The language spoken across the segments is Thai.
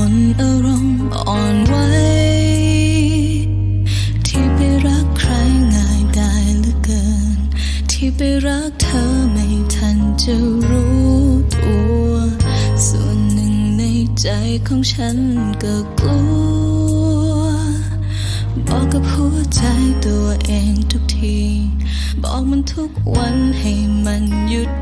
คนอารมณ์อ่อนไหวที่ไปรักใครง่ายได้เหลือเกิน ที่ไปรักเธอไม่ทันจะรู้ตัว ส่วนหนึ่งในใจของฉันก็กลัว บอกกับหัวใจตัวเองทุกที บอกมันทุกวันให้มันหยุด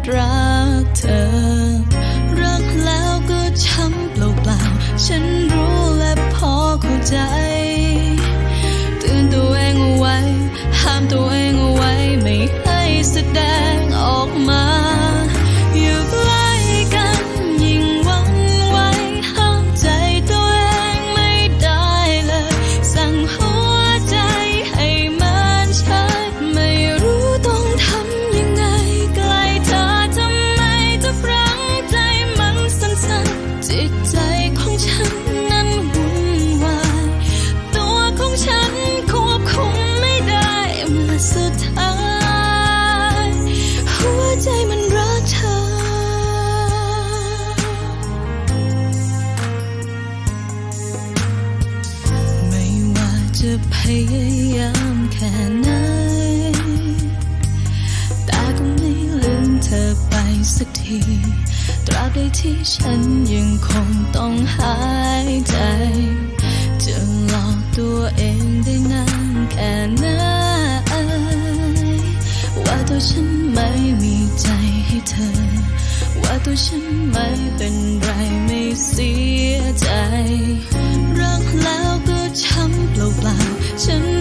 จะพยายามแค่ไหน แต่ก็ไม่ลืมเธอไปสักที ตราบใดที่ฉันยังคงต้องหายใจ จะหลอกตัวเองได้นานแค่ไหน ว่าตัวฉันไม่มีใจให้เธอ ว่าตัวฉันไม่เป็นไรไม่เสียใจ รักแล้ว 沉